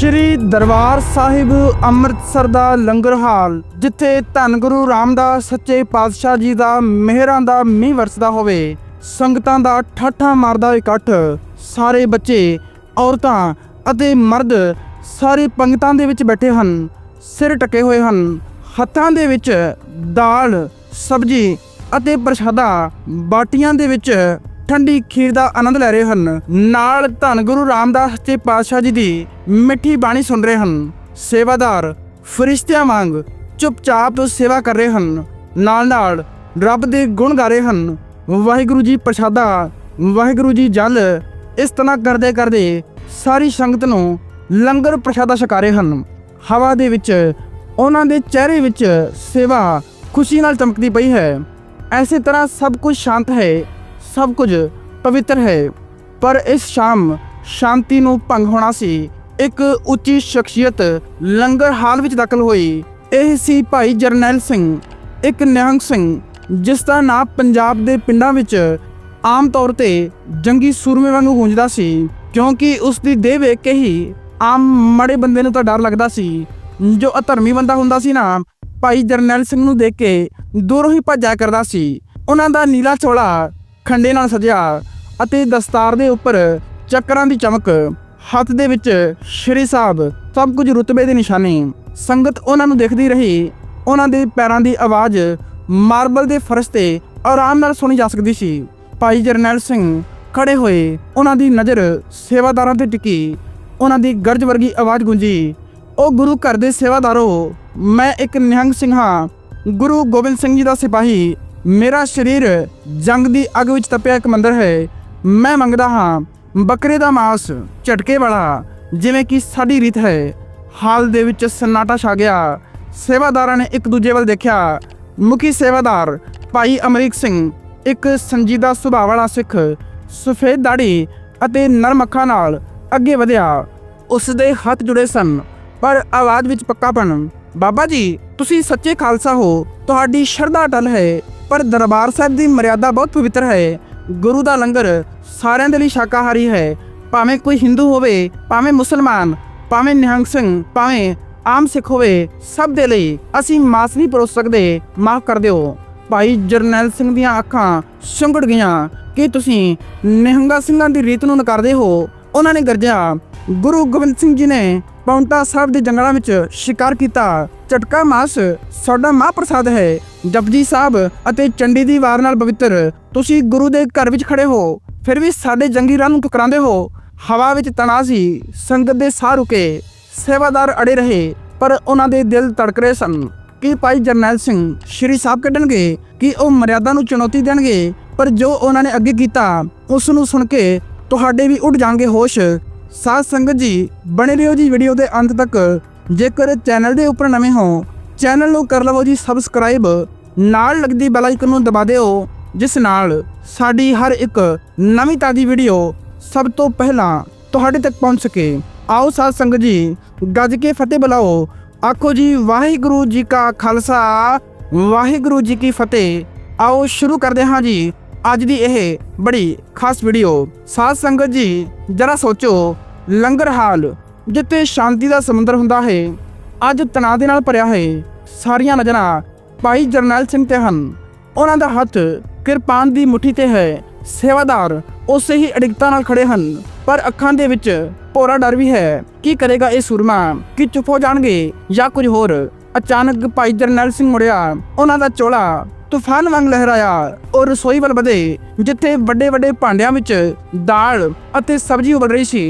ਸ਼੍ਰੀ ਦਰਬਾਰ ਸਾਹਿਬ ਅੰਮ੍ਰਿਤਸਰ ਦਾ ਲੰਗਰ ਹਾਲ, ਜਿੱਥੇ ਧੰਨ ਗੁਰੂ ਰਾਮਦਾਸ ਸੱਚੇ ਪਾਤਸ਼ਾਹ ਜੀ ਦਾ ਮਿਹਰਾਂ ਦਾ ਮੀਂਹ ਵਰਸਦਾ ਹੋਵੇ, ਸੰਗਤਾਂ ਦਾ ਠਾਠਾ ਮਾਰਦਾ ਇਕੱਠ, ਸਾਰੇ ਬੱਚੇ, ਔਰਤਾਂ ਅਤੇ ਮਰਦ ਸਾਰੇ ਪੰਗਤਾਂ ਦੇ ਵਿੱਚ ਬੈਠੇ ਹਨ, ਸਿਰ ਟਕੇ ਹੋਏ ਹਨ, ਹੱਥਾਂ ਦੇ ਵਿੱਚ ਦਾਲ, ਸਬਜੀ ਅਤੇ ਪ੍ਰਸ਼ਾਦਾ ਬਾਟੀਆਂ ਦੇ ਵਿੱਚ ਠੰਡੀ ਖੀਰ ਦਾ ਆਨੰਦ ਲੈ ਰਹੇ ਹਨ। ਨਾਲ ਧੰਨ ਗੁਰੂ ਰਾਮਦਾਸ ਸੱਚੇ ਪਾਤਸ਼ਾਹ ਜੀ ਦੀ ਮਿੱਠੀ ਬਾਣੀ ਸੁਣ ਰਹੇ ਹਨ। ਸੇਵਾਦਾਰ, ਫਰਿਸ਼ਤਿਆਂ ਵਾਂਗ ਚੁੱਪਚਾਪ ਸੇਵਾ ਕਰ ਰਹੇ ਹਨ। ਨਾਲ ਨਾਲ ਰੱਬ ਦੇ ਗੁਣ ਗਾ ਰਹੇ ਹਨ। ਵਾਹਿਗੁਰੂ ਜੀ ਪ੍ਰਸ਼ਾਦਾ, ਵਾਹਿਗੁਰੂ ਜੀ ਜਲ, ਇਸ ਤਰ੍ਹਾਂ ਕਰਦੇ ਕਰਦੇ ਸਾਰੀ ਸੰਗਤ ਨੂੰ ਲੰਗਰ ਪ੍ਰਸ਼ਾਦਾ ਛਕਾ ਰਹੇ ਹਨ। ਹਵਾ ਦੇ ਵਿੱਚ, ਉਹਨਾਂ ਦੇ ਚਿਹਰੇ ਵਿੱਚ ਸੇਵਾ ਖੁਸ਼ੀ ਨਾਲ ਚਮਕਦੀ ਪਈ ਹੈ। ਐਸੇ ਤਰ੍ਹਾਂ ਸਭ ਕੁਝ ਸ਼ਾਂਤ ਹੈ। ਸਭ ਕੁਝ ਪਵਿੱਤਰ ਹੈ। ਪਰ ਇਸ ਸ਼ਾਮ ਸ਼ਾਂਤੀ ਨੂੰ ਭੰਗ ਹੋਣਾ ਸੀ। ਇੱਕ ਉੱਚੀ ਸ਼ਖਸੀਅਤ ਲੰਗਰ ਹਾਲ ਵਿੱਚ ਦਾਖਲ ਹੋਈ। ਇਹ ਸੀ ਭਾਈ ਜਰਨੈਲ ਸਿੰਘ, ਇੱਕ ਨਿਹੰਗ ਸਿੰਘ, ਜਿਸ ਦਾ ਨਾਮ ਪੰਜਾਬ ਦੇ ਪਿੰਡਾਂ ਵਿੱਚ ਆਮ ਤੌਰ ਤੇ ਜੰਗੀ ਸੂਰਮੇ ਵਾਂਗੂ ਗੂੰਜਦਾ ਸੀ, ਕਿਉਂਕਿ ਉਸ ਦੀ ਦੇਹ ਵੇਖ ਕੇ ਹੀ ਆਮ ਮੜੇ ਬੰਦੇ ਨੂੰ ਤਾਂ ਡਰ ਲੱਗਦਾ ਸੀ। ਜੋ ਅਧਰਮੀ ਬੰਦਾ ਹੁੰਦਾ ਸੀ ਨਾ, ਭਾਈ ਜਰਨੈਲ ਸਿੰਘ ਨੂੰ ਦੇਖ ਕੇ ਦੂਰੋਂ ਹੀ ਭੱਜਿਆ ਕਰਦਾ ਸੀ। ਉਹਨਾਂ ਦਾ ਨੀਲਾ ਚੋਲਾ ਖੰਡੇ ਨਾਲ ਸਜਿਆ ਅਤੇ ਦਸਤਾਰ ਦੇ ਉੱਪਰ ਚੱਕਰਾਂ ਦੀ ਚਮਕ, ਹੱਥ ਦੇ ਵਿੱਚ ਸ਼੍ਰੀ ਸਾਹਿਬ ਸਭ ਕੁਝ ਰੁਤਬੇ ਦੀ ਨਿਸ਼ਾਨੀ, ਸੰਗਤ ਉਹਨਾਂ ਨੂੰ ਦੇਖਦੀ ਰਹੀ, ਉਹਨਾਂ ਦੇ ਪੈਰਾਂ ਦੀ ਆਵਾਜ਼ ਮਾਰਬਲ ਦੇ ਫਰਸ਼ ਤੇ ਆਰਾਮ ਨਾਲ ਸੁਣੀ ਜਾ ਸਕਦੀ ਸੀ। ਭਾਈ ਜਰਨੈਲ ਸਿੰਘ ਖੜੇ ਹੋਏ, ਉਹਨਾਂ ਦੀ ਨਜ਼ਰ ਸੇਵਾਦਾਰਾਂ ਤੇ ਟਿਕੀ, ਉਹਨਾਂ ਦੀ ਗਰਜ ਵਰਗੀ ਆਵਾਜ਼ ਗੂੰਜੀ, ਉਹ ਗੁਰੂ ਘਰ ਦੇ ਸੇਵਾਦਾਰੋ, ਮੈਂ ਇੱਕ ਨਿਹੰਗ ਸਿੰਘ ਹਾਂ, ਗੁਰੂ ਗੋਬਿੰਦ ਸਿੰਘ ਜੀ ਦਾ ਸਿਪਾਹੀ ਮੇਰਾ ਸਰੀਰ ਜੰਗ ਦੀ ਅੱਗ ਵਿੱਚ ਤਪਿਆ ਇੱਕ ਮੰਦਰ ਹੈ। ਮੈਂ ਮੰਗਦਾ ਹਾਂ, ਬੱਕਰੇ ਦਾ ਮਾਸ, ਝਟਕੇ ਵਾਲਾ, ਜਿਵੇਂ ਕਿ ਸਾਡੀ ਰੀਤ ਹੈ। ਹਾਲ ਦੇ ਵਿੱਚ ਸਨਾਟਾ ਛਾ ਗਿਆ। ਸੇਵਾਦਾਰਾਂ ਨੇ ਇੱਕ ਦੂਜੇ ਵੱਲ ਦੇਖਿਆ। ਮੁਖੀ ਸੇਵਾਦਾਰ ਭਾਈ ਅਮਰੀਕ ਸਿੰਘ, ਇੱਕ ਸੰਜੀਦਾ ਸੁਭਾਅ ਵਾਲਾ ਸਿੱਖ, ਸਫੇਦ ਦਾੜੀ ਅਤੇ ਨਰਮ ਅੱਖਾਂ ਨਾਲ ਅੱਗੇ ਵਧਿਆ। ਉਸ ਦੇ ਹੱਥ ਜੁੜੇ ਸਨ, ਪਰ ਆਵਾਜ਼ ਵਿੱਚ ਪੱਕਾਪਣ ਬਾਬਾ ਜੀ, ਤੁਸੀਂ ਸੱਚੇ ਖਾਲਸਾ ਹੋ। ਤੁਹਾਡੀ ਸ਼ਰਧਾ ਅਟਲ ਹੈ। ਪਰ ਦਰਬਾਰ ਸਾਹਿਬ ਦੀ ਮਰਿਆਦਾ ਬਹੁਤ ਪਵਿੱਤਰ ਹੈ। ਗੁਰੂ ਦਾ ਲੰਗਰ ਸਾਰਿਆਂ ਦੇ ਲਈ ਸ਼ਾਕਾਹਾਰੀ ਹੈ। ਭਾਵੇਂ ਕੋਈ ਹਿੰਦੂ ਹੋਵੇ, ਭਾਵੇਂ ਮੁਸਲਮਾਨ, ਭਾਵੇਂ ਨਿਹੰਗ ਸਿੰਘ, ਭਾਵੇਂ ਆਮ ਸਿੱਖ ਹੋਵੇ, ਸਭ ਦੇ ਲਈ ਅਸੀਂ ਮਾਸ ਨਹੀਂ ਪਰੋਸ ਸਕਦੇ, ਮਾਫ ਕਰ ਦਿਓ। ਭਾਈ ਜਰਨੈਲ ਸਿੰਘ ਦੀਆਂ ਅੱਖਾਂ ਸੁੰਗੜ ਗਈਆਂ। ਕਿ ਤੁਸੀਂ ਨਿਹੰਗਾ ਸਿੰਘਾਂ ਦੀ ਰੀਤ ਨੂੰ ਨਕਾਰਦੇ ਹੋ? ਉਹਨਾਂ ਨੇ ਗਰਜਿਆ। ਗੁਰੂ ਗੋਬਿੰਦ ਸਿੰਘ ਜੀ ਨੇ ਪੌਂਟਾ ਸਾਹਿਬ ਦੇ ਜੰਗਲਾਂ ਵਿੱਚ ਸ਼ਿਕਾਰ ਕੀਤਾ। ਚਟਕਾ ਮਾਸ, ਸਾਡਾ ਮਹਾਂਪ੍ਰਸਾਦ ਹੈ। ਜਪਜੀ ਸਾਹਿਬ ਅਤੇ ਚੰਡੀ ਦੀ ਵਾਰ ਨਾਲ ਪਵਿੱਤਰ, ਤੁਸੀਂ ਗੁਰੂ ਦੇ ਘਰ ਵਿੱਚ ਖੜੇ ਹੋ। ਫਿਰ ਵੀ ਸਾਡੇ ਜੰਗੀ ਰਾਹ ਨੂੰ ਟੁਕਰਾਉਂਦੇ ਹੋ। ਹਵਾ ਵਿੱਚ ਤਣਾਅ ਸੀ, ਸੰਗਤ ਦੇ ਸਾਹ ਰੁਕੇ। ਸੇਵਾਦਾਰ ਅੜੇ ਰਹੇ, ਪਰ ਉਹਨਾਂ ਦੇ ਦਿਲ ਤੜਕ ਰਹੇ ਸਨ। ਕਿ ਭਾਈ ਜਰਨੈਲ ਸਿੰਘ ਸ਼੍ਰੀ ਸਾਹਿਬ ਕੱਢਣਗੇ? ਕਿ ਉਹ ਮਰਿਆਦਾ ਨੂੰ ਚੁਣੌਤੀ ਦੇਣਗੇ? ਪਰ ਜੋ ਉਹਨਾਂ ਨੇ ਅੱਗੇ ਕੀਤਾ, ਉਸ ਨੂੰ ਸੁਣ ਕੇ ਤੁਹਾਡੇ ਵੀ ਉੱਡ ਜਾਣਗੇ ਹੋਸ਼। ਸਾਧ ਸੰਗਤ ਜੀ, ਬਣੇ ਰਹੋ ਜੀ ਵੀਡੀਓ ਦੇ ਅੰਤ ਤੱਕ। ਜੇਕਰ ਚੈਨਲ ਦੇ ਉੱਪਰ ਨਵੇਂ ਹੋ ਚੈਨਲ ਨੂੰ ਕਰ ਲਵੋ ਜੀ ਸਬਸਕ੍ਰਾਈਬ ਨਾਲ ਲੱਗਦੀ ਬੈਲ ਆਈਕਨ ਨੂੰ ਦਬਾ ਦਿਓ, ਜਿਸ ਨਾਲ ਸਾਡੀ ਹਰ ਇੱਕ ਨਵੀਂ ਤਾਜ਼ੀ ਵੀਡੀਓ ਸਭ ਤੋਂ ਪਹਿਲਾਂ ਤੁਹਾਡੇ ਤੱਕ ਪਹੁੰਚ ਸਕੇ। ਆਓ ਸਾਧ ਸੰਗਤ ਜੀ, ਗੱਜ ਕੇ ਫਤਿਹ ਬੁਲਾਓ। ਆਖੋ ਜੀ, ਵਾਹਿਗੁਰੂ ਜੀ ਕਾ ਖਾਲਸਾ, ਵਾਹਿਗੁਰੂ ਜੀ ਕੀ ਫਤਿਹ। ਆਓ ਸ਼ੁਰੂ ਕਰਦੇ ਹਾਂ ਜੀ। ਅੱਜ ਦੀ ਇਹ ਬੜੀ ਖਾਸ ਵੀਡੀਓ ਸਾਧ ਸੰਗਤ ਜੀ, ਜਰਾ ਸੋਚੋ, ਲੰਗਰ ਹਾਲ ਜਿੱਥੇ ਸ਼ਾਂਤੀ ਦਾ ਸਮੁੰਦਰ ਹੁੰਦਾ ਹੈ, ਅੱਜ ਤਣਾਅ ਦੇ ਨਾਲ ਭਰਿਆ ਹੈ, ਸਾਰੀਆਂ ਨਜ਼ਰਾਂ ਭਾਈ ਜਰਨੈਲ ਸਿੰਘ ਤੇ ਹਨ। ਉਹਨਾਂ ਦਾ ਹੱਥ ਕਿਰਪਾਨ ਦੀ ਮੁਠੀ ਤੇ ਹੈ, ਸੇਵਾਦਾਰ ਉਸੇ ਹੀ ਅੜਿਕਤਾ ਨਾਲ ਖੜੇ ਹਨ। ਪਰ ਅੱਖਾਂ ਦੇ ਵਿੱਚ ਭੋਰਾ ਡਰ ਵੀ ਹੈ, ਕੀ ਕਰੇਗਾ ਇਹ ਸੂਰਮਾ, ਕਿ ਚੁੱਪ ਹੋ ਜਾਣਗੇ ਜਾਂ ਕੁਝ ਹੋਰ। ਅਚਾਨਕ ਭਾਈ ਜਰਨੈਲ ਸਿੰਘ ਮੁੜਿਆ, ਉਹਨਾਂ ਦਾ ਚੋਲਾ ਤੂਫਾਨ ਵਾਂਗ ਲਹਿਰਾਇਆ ਉਹ ਰਸੋਈ ਵੱਲ ਵਧੇ, ਜਿੱਥੇ ਵੱਡੇ ਵੱਡੇ ਭਾਂਡਿਆਂ ਵਿੱਚ ਦਾਲ ਅਤੇ ਸਬਜ਼ੀ ਉਬਲ ਰਹੀ ਸੀ।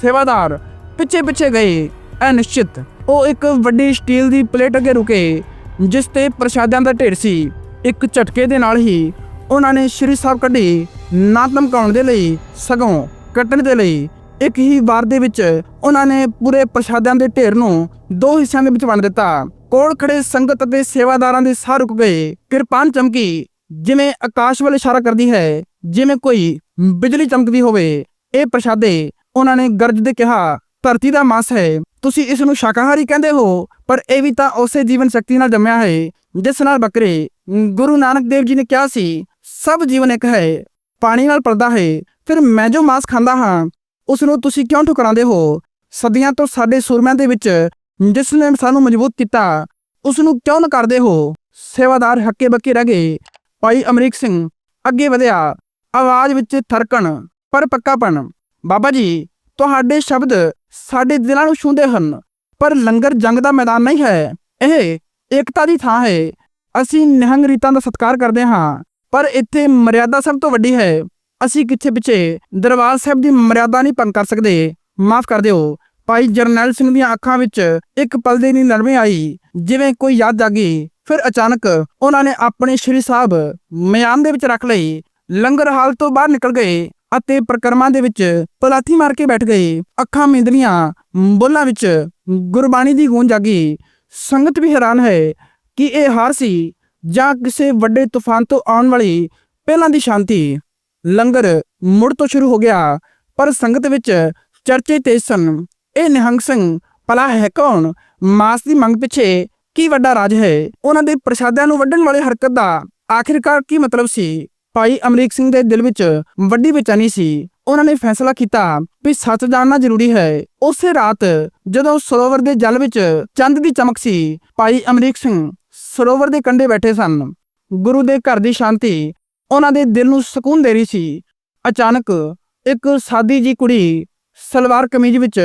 ਸੇਵਾਦਾਰ ਪਿੱਛੇ ਪਿੱਛੇ ਗਏ। ਅਨਿਸ਼ਚਿਤ ਉਹ ਇੱਕ ਵੱਡੀ ਸਟੀਲ ਦੀ ਪਲੇਟ ਅੱਗੇ ਰੁਕੇ, ਜਿਸ ਤੇ ਪ੍ਰਸ਼ਾਦਿਆਂ ਦਾ ਢੇਰ ਸੀ। ਇੱਕ ਝਟਕੇ ਦੇ ਨਾਲ ਹੀ ਉਹਨਾਂ ਨੇ ਸ਼੍ਰੀ ਸਾਹਿਬ ਕੱਢੀ ਨਾ ਧਮਕਾਉਣ ਦੇ ਲਈ, ਸਗੋਂ ਕੱਟਣ ਦੇ ਲਈ। ਇੱਕ ਹੀ ਵਾਰ ਦੇ ਵਿੱਚ ਉਹਨਾਂ ਨੇ ਪੂਰੇ ਪ੍ਰਸ਼ਾਦਿਆਂ ਦੇ ਢੇਰ ਨੂੰ ਦੋ ਹਿੱਸਿਆਂ ਦੇ ਵਿੱਚ ਵੰਡ ਦਿੱਤਾ। ਕੋਲ ਖੜੇ ਸੰਗਤ ਅਤੇ ਸੇਵਾਦਾਰਾਂ ਦੇ ਸਾਹ ਰੁਕ ਗਏ। ਕਿਰਪਾਨ ਚਮਕੀ, ਜਿਵੇਂ ਆਕਾਸ਼ ਵੱਲ ਇਸ਼ਾਰਾ ਕਰਦੀ ਹੈ, ਜਿਵੇਂ ਕੋਈ ਬਿਜਲੀ ਚਮਕਦੀ ਹੋਵੇ। ਇਹ ਪ੍ਰਸ਼ਾਦੇ ਉਹਨਾਂ ਨੇ ਗਰਜਦੇ ਕਿਹਾ, ਧਰਤੀ ਦਾ ਮਾਸ ਹੈ, ਤੁਸੀਂ ਇਸ ਨੂੰ ਸ਼ਾਕਾਹਾਰੀ ਕਹਿੰਦੇ ਹੋ, ਪਰ ਇਹ ਵੀ ਤਾਂ ਉਸੇ ਜੀਵਨ ਸ਼ਕਤੀ ਨਾਲ ਜੰਮਿਆ ਹੈ, ਜਿਸ ਨਾਲ ਬੱਕਰੇ, ਗੁਰੂ ਨਾਨਕ ਦੇਵ ਜੀ ਨੇ ਕਿਹਾ ਸੀ, ਸਭ ਜੀਵਨ ਇੱਕ ਹੈ, ਪਾਣੀ ਨਾਲ ਪਲਦਾ ਹੈ, ਫਿਰ ਮੈਂ ਜੋ ਮਾਸ ਖਾਂਦਾ ਹਾਂ, ਉਸ ਨੂੰ ਤੁਸੀਂ ਕਿਉਂ ਠੁਕਰਾਉਂਦੇ ਹੋ? ਸਦੀਆਂ ਤੋਂ ਸਾਡੇ ਸੂਰਮਿਆਂ ਦੇ ਵਿੱਚ ਜਿਸ ਨੇ ਸਾਨੂੰ ਮਜ਼ਬੂਤ ਕੀਤਾ ਉਸ ਨੂੰ ਕਿਉਂ ਕਰਦੇ ਹੋ? ਸੇਵਾਦਾਰ ਹੱਕੇ ਬੱਕੇ ਰਹਿ ਗਏ। ਭਾਈ ਅਮਰੀਕ ਸਿੰਘ, ਅੱਗੇ ਵਧਿਆ। ਆਵਾਜ਼ ਵਿੱਚ ਥਰਕਣ, ਪਰ ਪੱਕਾਪਣ। ਬਾਬਾ ਜੀ, ਤੁਹਾਡੇ ਸ਼ਬਦ ਸਾਡੇ ਦਿਲਾਂ ਨੂੰ ਛੂੰਹਦੇ ਹਨ, ਪਰ ਲੰਗਰ ਜੰਗ ਦਾ ਮੈਦਾਨ ਨਹੀਂ ਹੈ। ਇਹ ਏਕਤਾ ਦੀ ਥਾਂ ਹੈ। ਅਸੀਂ ਨਿਹੰਗ ਰੀਤਾਂ ਦਾ ਸਤਿਕਾਰ ਕਰਦੇ ਹਾਂ, ਪਰ ਇੱਥੇ ਮਰਿਆਦਾ ਸਭ ਤੋਂ ਵੱਡੀ ਹੈ। ਅਸੀਂ ਕਿੱਥੇ ਪਿੱਛੇ ਦਰਬਾਰ ਸਾਹਿਬ ਦੀ ਮਰਿਆਦਾ ਨਹੀਂ ਭੰਗ ਕਰ ਸਕਦੇ। ਮਾਫ ਕਰ ਦਿਓ। ਭਾਈ ਜਰਨੈਲ ਸਿੰਘ ਦੀਆਂ ਅੱਖਾਂ ਵਿੱਚ ਇੱਕ ਪਲ ਦੇ ਨਹੀਂ ਨਰਮੇ ਆਈ, ਜਿਵੇਂ ਕੋਈ ਯਾਦ ਜਾਗੀ। ਫਿਰ ਅਚਾਨਕ ਉਹਨਾਂ ਨੇ ਆਪਣੇ ਸ਼੍ਰੀ ਸਾਹਿਬ ਮਿਆਨ ਦੇ ਵਿੱਚ ਰੱਖ ਲਈ, ਲੰਗਰ ਹਾਲ ਤੋਂ ਬਾਹਰ ਨਿਕਲ ਗਏ ਅਤੇ ਪ੍ਰਕਰਮਾਂ ਦੇ ਵਿੱਚ ਪਲਾਥੀ ਮਾਰ ਕੇ ਬੈਠ ਗਏ। ਅੱਖਾਂ ਮਿੰਦਲੀਆਂ ਬੋਲਾਂ ਵਿੱਚ ਗੁਰਬਾਣੀ ਦੀ ਗੂੰਜ ਜਾਗੀ। ਸੰਗਤ ਵੀ ਹੈਰਾਨ ਹੈ ਕਿ ਇਹ ਹਾਰ ਸੀ ਜਾਂ ਕਿਸੇ ਵੱਡੇ ਤੂਫਾਨ ਤੋਂ ਆਉਣ ਵਾਲੀ ਪਹਿਲਾਂ ਦੀ ਸ਼ਾਂਤੀ। ਲੰਗਰ ਮੁੜ ਤੋਂ ਸ਼ੁਰੂ ਹੋ ਗਿਆ, ਪਰ ਸੰਗਤ ਵਿੱਚ ਚਰਚੇ ਤੇਜ਼ ਸਨ। ਇਹ ਨਿਹੰਗ ਸਿੰਘ ਭਲਾ ਹੈ ਕੌਣ? ਮਾਸ ਦੀ ਮੰਗ ਪਿੱਛੇ ਕੀ ਵੱਡਾ ਰਾਜ ਹੈ? ਉਹਨਾਂ ਦੇ ਪ੍ਰਸ਼ਾਦਿਆਂ ਨੂੰ ਵੱਢਣ ਵਾਲੀ ਹਰਕਤ ਦਾ ਆਖਿਰਕਾਰ ਕੀ ਮਤਲਬ ਸੀ? ਭਾਈ ਅਮਰੀਕ ਸਿੰਘ ਦੇ ਦਿਲ ਵਿੱਚ ਵੱਡੀ ਬੇਚੈਨੀ ਸੀ। ਉਹਨਾਂ ਨੇ ਫੈਸਲਾ ਕੀਤਾ ਵੀ ਸੱਚ ਜਾਣਨਾ ਜ਼ਰੂਰੀ ਹੈ। ਉਸੇ ਰਾਤ ਜਦੋਂ ਸਰੋਵਰ ਦੇ ਜਲ ਵਿੱਚ ਚੰਦ ਦੀ ਚਮਕ ਸੀ, ਭਾਈ ਅਮਰੀਕ ਸਿੰਘ ਸਰੋਵਰ ਦੇ ਕੰਢੇ ਬੈਠੇ ਸਨ। ਗੁਰੂ ਦੇ ਘਰ ਦੀ ਸ਼ਾਂਤੀ ਉਹਨਾਂ ਦੇ ਦਿਲ ਨੂੰ ਸਕੂਨ ਦੇ ਰਹੀ ਸੀ। ਅਚਾਨਕ ਇੱਕ ਸਾਦੀ ਜੀ ਕੁੜੀ ਸਲਵਾਰ ਕਮੀਜ਼ ਵਿੱਚ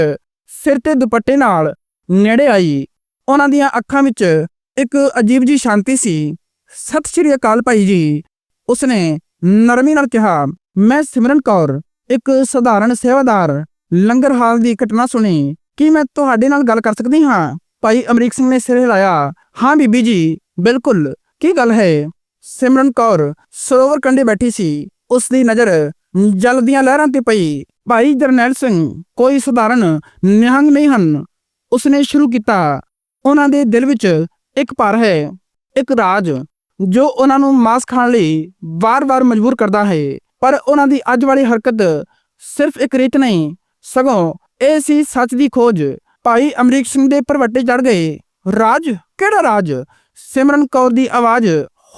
ਸਿਰ ਤੇ ਦੁਪੱਟੇ ਨਾਲ ਨੇੜੇ ਆਈ। ਉਹਨਾਂ ਦੀਆਂ ਅੱਖਾਂ ਵਿੱਚ ਇੱਕ ਅਜੀਬ ਜੀ ਸ਼ਾਂਤੀ ਸੀ। ਸਤਿ ਸ਼੍ਰੀ ਅਕਾਲ ਭਾਈ ਜੀ। ਉਸਨੇ ਨਰਮੀ ਨਾਲ ਕਿਹਾ, ਮੈਂ ਸਿਮਰਨ ਕੌਰ, ਇੱਕ ਸਧਾਰਨ ਸੇਵਾਦਾਰ। ਲੰਗਰ ਹਾਲ ਦੀ ਘਟਨਾ ਸੁਣੀ। ਕੀ ਮੈਂ ਤੁਹਾਡੇ ਨਾਲ ਗੱਲ ਕਰ ਸਕਦੀ ਹਾਂ? ਭਾਈ ਅਮਰੀਕ ਸਿੰਘ ਨੇ ਸਿਰ ਹਿਲਾਇਆ। ਹਾਂ ਬੀਬੀ ਜੀ, ਬਿਲਕੁਲ। ਕੀ ਗੱਲ ਹੈ? ਸਿਮਰਨ ਕੌਰ ਸਰੋਵਰ ਕੰਢੇ ਬੈਠੀ ਸੀ। ਉਸ ਦੀ ਨਜ਼ਰ ਜਲ ਦੀਆਂ ਲਹਿਰਾਂ ਤੇ ਪਈ। ਭਾਈ ਜਰਨੈਲ ਸਿੰਘ, ਕੋਈ ਸਧਾਰਨ ਨਿਹੰਗ ਨਹੀਂ ਹਨ। ਉਸਨੇ ਸ਼ੁਰੂ ਕੀਤਾ। ਉਹਨਾਂ ਦੇ ਦਿਲ ਵਿੱਚ ਇੱਕ ਪਰ ਹੈ, ਇੱਕ ਰਾਜ, ਜੋ ਉਹਨਾਂ ਨੂੰ ਮਾਸ ਖਾਣ ਲਈ ਵਾਰ-ਵਾਰ ਮਜਬੂਰ ਕਰਦਾ ਹੈ। ਪਰ ਉਹਨਾਂ ਦੀ ਅੱਜ ਵਾਲੀ ਹਰਕਤ ਸਿਰਫ ਇੱਕ ਰੀਤ ਨਹੀਂ, ਸਗੋਂ ਇਹ ਸੀ ਸੱਚ ਦੀ ਖੋਜ। ਭਾਈ ਅਮਰੀਕ ਸਿੰਘ ਦੇ ਪਰਵੱਟੇ ਚੜ ਗਏ। ਰਾਜ? ਕਿਹੜਾ ਰਾਜ? ਸਿਮਰਨ ਕੌਰ ਦੀ ਆਵਾਜ਼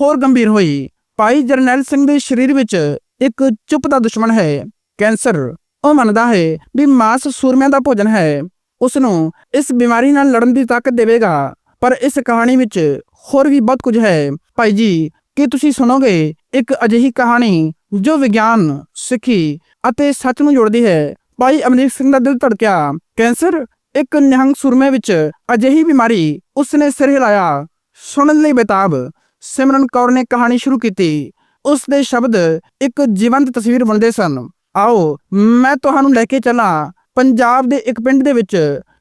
ਹੋਰ ਗੰਭੀਰ ਹੋਈ। ਭਾਈ ਜਰਨੈਲ ਸਿੰਘ ਦੇ ਸਰੀਰ ਵਿੱਚ ਇੱਕ ਚੁੱਪ ਦਾ ਦੁਸ਼ਮਣ ਹੈ, ਕੈਂਸਰ। ਉਹ ਮੰਨਦਾ ਹੈ ਵੀ ਮਾਸ ਸੂਰਮਿਆਂ ਦਾ ਭੋਜਨ ਹੈ। ਉਸ ਨੂੰ ਇਸ ਬਿਮਾਰੀ ਨਾਲ ਲੜਨ ਦੀ ਤਾਕਤ ਦੇਵੇਗਾ। ਪਰ ਇਸ ਕਹਾਣੀ ਵਿੱਚ ਹੋਰ ਵੀ ਬਹੁਤ ਕੁਝ ਹੈ। ਭਾਈ ਜੀ, ਕੀ ਤੁਸੀਂ ਸੁਣੋਗੇ? ਇੱਕ ਅਜਿਹੀ ਕਹਾਣੀ ਜੋ ਵਿਗਿਆਨ, ਸਿੱਖੀ ਅਤੇ ਸੱਚ ਨੂੰ ਜੋੜਦੀ ਹੈ। ਭਾਈ ਅਮਰੀਕ ਸਿੰਘ ਦਾ ਦਿਲ ਧੜਕਿਆ। ਕੈਂਸਰ, ਇੱਕ ਨਿਹੰਗ ਸੁਰਮੇ ਵਿੱਚ ਅਜਿਹੀ ਬਿਮਾਰੀ ਉਸਨੇ ਸਿਰ ਹਿਲਾਇਆ। ਸੁਣਨ ਲਈ ਬੇਤਾਬ। ਸਿਮਰਨ ਕੌਰ ਨੇ ਕਹਾਣੀ ਸ਼ੁਰੂ ਕੀਤੀ। ਉਸ ਦੇ ਸ਼ਬਦ ਇੱਕ ਜੀਵੰਤ ਤਸਵੀਰ ਬਣਦੇ ਸਨ। ਆਓ, ਮੈਂ ਤੁਹਾਨੂੰ ਲੈ ਕੇ ਚੱਲਾਂ। ਪੰਜਾਬ ਦੇ ਇੱਕ ਪਿੰਡ ਦੇ ਵਿੱਚ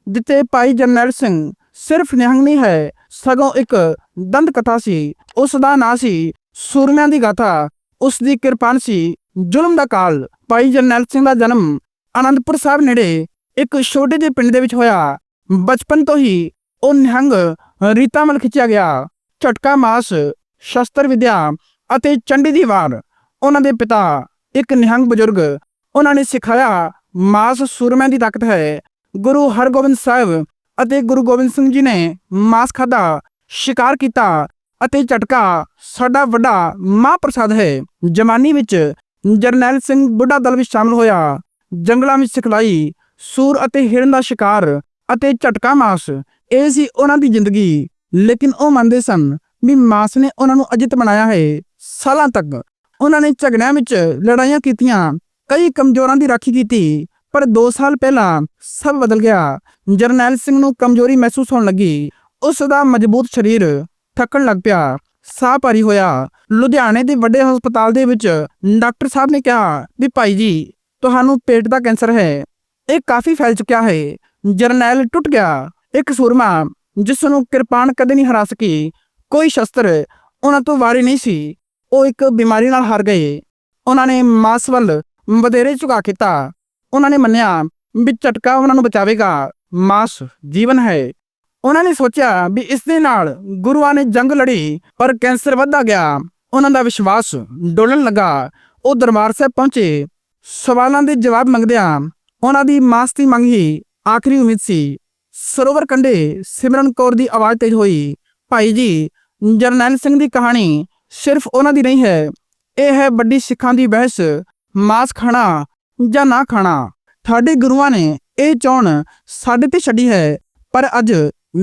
ਜਿੱਥੇ ਭਾਈ ਜਰਨੈਲ ਸਿੰਘ ਸਿਰਫ ਨਿਹੰਗ ਨਹੀਂ ਹੈ, ਸਗੋਂ ਇੱਕ ਦੰਦ ਕਥਾ ਸੀ। ਉਸ ਦਾ ਨਾਂ ਸੀ ਸੂਰਮਿਆਂ ਦੀ ਗਾਥਾ। ਉਸ ਦੀ ਕਿਰਪਾਨ ਸੀ ਜ਼ੁਲਮ ਦਾ ਕਾਲ। ਭਾਈ ਜਰਨੈਲ ਸਿੰਘ ਦਾ ਜਨਮ ਆਨੰਦਪੁਰ ਸਾਹਿਬ ਨੇੜੇ ਇੱਕ ਛੋਟੇ ਜਿਹੇ ਪਿੰਡ ਦੇ ਵਿੱਚ ਹੋਇਆ। ਬਚਪਨ ਤੋਂ ਹੀ ਉਹ ਨਿਹੰਗ ਰੀਤਾਂ ਵੱਲ ਖਿੱਚਿਆ ਗਿਆ। ਝਟਕਾ ਮਾਸ, ਸ਼ਸਤਰ ਵਿਦਿਆ ਅਤੇ ਚੰਡੀ ਦੀ ਵਾਰ। ਉਹਨਾਂ ਦੇ ਪਿਤਾ, ਇੱਕ ਨਿਹੰਗ ਬਜ਼ੁਰਗ, ਉਹਨਾਂ ਨੇ ਸਿਖਾਇਆ, ਮਾਸ ਸੂਰਮਿਆਂ ਦੀ ਤਾਕਤ ਹੈ। ਗੁਰੂ ਹਰਗੋਬਿੰਦ ਸਾਹਿਬ ਅਤੇ ਗੁਰੂ ਗੋਬਿੰਦ ਸਿੰਘ ਜੀ ਨੇ ਮਾਸ ਖਾਦਾ ਸ਼ਿਕਾਰ ਕੀਤਾ ਅਤੇ ਝਟਕਾ, ਸਾਡਾ ਵੱਡਾ ਮਹਾਂਪ੍ਰਸਾਦ ਹੈ। ਜਮਾਨੀ ਵਿੱਚ ਜਰਨੈਲ ਸਿੰਘ ਬੁੱਢਾ ਦਲ ਵਿੱਚ ਸ਼ਾਮਲ ਹੋਇਆ। ਜੰਗਲਾਂ ਵਿੱਚ ਸਿਖਲਾਈ, ਸੂਰ ਅਤੇ ਹਿਰਨ ਦਾ ਸ਼ਿਕਾਰ ਅਤੇ ਝਟਕਾ ਮਾਸ, ਇਹ ਸੀ ਉਹਨਾਂ ਦੀ ਜ਼ਿੰਦਗੀ। ਲੇਕਿਨ ਉਹ ਮੰਨਦੇ ਸਨ ਵੀ ਮਾਸ ਨੇ ਉਹਨਾਂ ਨੂੰ ਅਜਿਤ ਬਣਾਇਆ ਹੈ। ਸਾਲਾਂ ਤੱਕ ਉਹਨਾਂ ਨੇ ਝਗੜਿਆਂ ਵਿੱਚ ਲੜਾਈਆਂ ਕੀਤੀਆਂ। ਕਈ ਕਮਜ਼ੋਰਾਂ ਦੀ ਰਾਖੀ ਕੀਤੀ, ਪਰ 2 ਸਾਲ ਪਹਿਲਾਂ ਸਭ ਬਦਲ ਗਿਆ। ਜਰਨੈਲ ਸਿੰਘ ਨੂੰ ਕਮਜ਼ੋਰੀ ਮਹਿਸੂਸ ਹੋਣ ਲੱਗੀ। ਉਸ ਦਾ ਮਜ਼ਬੂਤ ਸਰੀਰ ਥੱਕਣ ਲੱਗ ਪਿਆ। ਸਾਹ ਭਾਰੀ ਹੋਇਆ। ਲੁਧਿਆਣੇ ਦੇ ਵੱਡੇ ਹਸਪਤਾਲ ਦੇ ਵਿੱਚ ਡਾਕਟਰ ਸਾਹਿਬ ਨੇ ਕਿਹਾ ਵੀ, ਭਾਈ ਜੀ, ਤੁਹਾਨੂੰ ਪੇਟ ਦਾ ਕੈਂਸਰ ਹੈ। ਇਹ ਕਾਫੀ ਫੈਲ ਚੁੱਕਿਆ ਹੈ। ਜਰਨੈਲ ਟੁੱਟ ਗਿਆ। ਇੱਕ ਸੂਰਮਾ ਜਿਸ ਨੂੰ ਕਿਰਪਾਨ ਕਦੇ ਨਹੀਂ ਹਰਾ ਸਕੀ। ਕੋਈ ਸ਼ਸਤਰ ਉਹਨਾਂ ਤੋਂ ਵਾਰੀ ਨਹੀਂ ਸੀ। ਉਹ ਇੱਕ ਬਿਮਾਰੀ ਨਾਲ ਹਾਰ ਗਏ। ਉਹਨਾਂ ਨੇ ਮਾਸ ਵੱਲ ਵਧੇਰੇ ਝੁਕਾ ਕੀਤਾ। ਉਹਨਾਂ ਨੇ ਮੰਨਿਆ ਵੀ ਝਟਕਾ ਉਹਨਾਂ ਨੂੰ ਬਚਾਵੇਗਾ। ਮਾਸ ਜੀਵਨ ਹੈ। ਉਹਨਾਂ ਨੇ ਸੋਚਿਆ ਵੀ ਇਸ ਦੇ ਨਾਲ ਗੁਰੂਆਂ ਨੇ ਜੰਗ ਲੜੀ, ਪਰ ਕੈਂਸਰ ਵੱਧਦਾ ਗਿਆ। ਉਹਨਾਂ ਦਾ ਵਿਸ਼ਵਾਸ ਡੋਲਣ ਲੱਗਾ। ਉਹ ਦਰਬਾਰ ਸਾਹਿਬ ਪਹੁੰਚੇ। ਸਵਾਲਾਂ ਦੇ ਜਵਾਬ ਮੰਗਦਿਆਂ ਉਹਨਾਂ ਦੀ ਮਾਸ ਦੀ ਮੰਗ ਹੀ ਆਖਰੀ ਉਮੀਦ ਸੀ। ਸਰੋਵਰ ਕੰਢੇ ਸਿਮਰਨ ਕੌਰ ਦੀ ਆਵਾਜ਼ ਤੇਜ਼ ਹੋਈ। ਭਾਈ ਜੀ, ਜਰਨੈਲ ਸਿੰਘ ਦੀ ਕਹਾਣੀ ਸਿਰਫ ਉਹਨਾਂ ਦੀ ਨਹੀਂ ਹੈ। ਇਹ ਹੈ ਵੱਡੀ ਸਿੱਖਾਂ ਦੀ ਬਹਿਸ, ਮਾਸ ਖਾਣਾ ਜਾਂ ਨਾ ਖਾਣਾ। ਸਾਡੇ ਗੁਰੂਆਂ ਨੇ ਇਹ ਚੋਣ ਸਾਡੇ ਤੇ ਛੱਡੀ ਹੈ, ਪਰ ਅੱਜ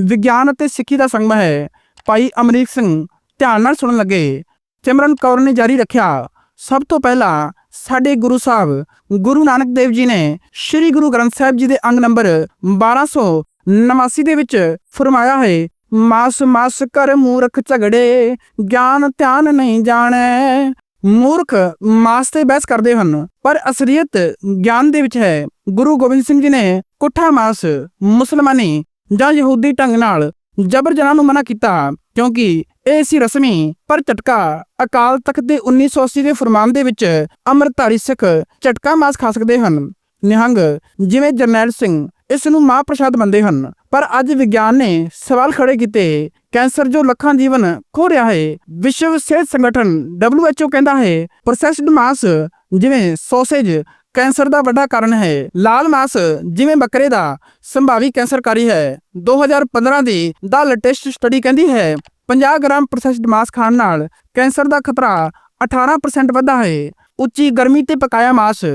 ਵਿਗਿਆਨ ਅਤੇ ਸਿੱਖੀ ਦਾ ਸੰਗਮ ਹੈ। ਭਾਈ ਅਮਰੀਕ ਸਿੰਘ ਧਿਆਨ ਨਾਲ ਸੁਣਨ ਲੱਗੇ। ਸਿਮਰਨ ਕੌਰ ਨੇ ਜਾਰੀ ਰੱਖਿਆ, ਸਭ ਤੋਂ ਪਹਿਲਾਂ ਸਾਡੇ ਗੁਰੂ ਸਾਹਿਬ, ਗੁਰੂ ਨਾਨਕ ਦੇਵ ਜੀ ਨੇ ਸ੍ਰੀ ਗੁਰੂ ਗ੍ਰੰਥ ਸਾਹਿਬ ਜੀ ਦੇ ਅੰਗ ਨੰਬਰ 1289 ਦੇ ਵਿੱਚ ਫਰਮਾਇਆ ਹੈ ਮਾਸ ਮਾਸ ਕਰ ਮੂਰਖ ਝਗੜੇ, ਗਿਆਨ ਧਿਆਨ ਨਹੀਂ ਜਾਣੈ। ਮੂਰਖ ਮਾਸ ਤੇ ਬਹਿਸ ਕਰਦੇ ਹਨ, ਪਰ ਅਸਲੀਅਤ ਗਿਆਨ ਦੇ ਵਿੱਚ ਹੈ। ਗੁਰੂ ਗੋਬਿੰਦ ਸਿੰਘ ਜੀ ਨੇ ਕੁੱਠਾ ਮਾਸ ਮੁਸਲਮਾਨੀ ਜਾਂ ਯਹੂਦੀ ਢੰਗ ਨਾਲ ਜਬਰ ਜਨਾਹ ਨੂੰ ਮਨਾ ਕੀਤਾ, ਕਿਉਂਕਿ ਇਹ ਸੀ ਰਸਮੀ, ਪਰ ਝਟਕਾ ਅਕਾਲ ਤਖਤ ਦੇ 1980 ਦੇ ਫਰਮਾਨ ਦੇ ਵਿੱਚ ਅੰਮ੍ਰਿਤਧਾਰੀ ਸਿੱਖ ਝਟਕਾ ਮਾਸ ਖਾ ਸਕਦੇ ਹਨ। ਨਿਹੰਗ ਜਿਵੇਂ ਜਰਨੈਲ ਸਿੰਘ ਇਸ ਨੂੰ ਮਾਂ ਪ੍ਰਸ਼ਾਦ ਮੰਨਦੇ ਹਨ। ਪਰ ਅੱਜ ਵਿਗਿਆਨ ਨੇ ਸਵਾਲ ਖੜੇ ਕੀਤੇ, ਕੈਂਸਰ ਜੋ ਲੱਖਾਂ ਜੀਵਨ ਖੋ ਰਿਹਾ ਹੈ, ਵਿਸ਼ਵ ਸਿਹਤ ਸੰਗਠਨ WHO ਕਹਿੰਦਾ ਹੈ, ਪ੍ਰੋਸੈਸਡ ਮਾਸ ਜਿਵੇਂ ਸੌਸੇਜ ਕੈਂਸਰ ਦਾ ਵੱਡਾ ਕਾਰਨ ਹੈ, ਲਾਲ ਮਾਸ ਜਿਵੇਂ ਬੱਕਰੇ ਦਾ ਸੰਭਾਵੀ ਕੈਂਸਰਕਾਰੀ ਹੈ। 2015 ਦੀ ਦਾ ਲੇਟੈਸਟ ਸਟੱਡੀ ਕਹਿੰਦੀ ਹੈ 50 ਗ੍ਰਾਮ ਪ੍ਰੋਸੈਸਡ ਮਾਸ ਖਾਣ ਨਾਲ ਕੈਂਸਰ ਦਾ ਖਤਰਾ 18% ਵਧਦਾ ਹੈ। ਉੱਚੀ ਗਰਮੀ ਤੇ ਪਕਾਇਆ ਮਾਸ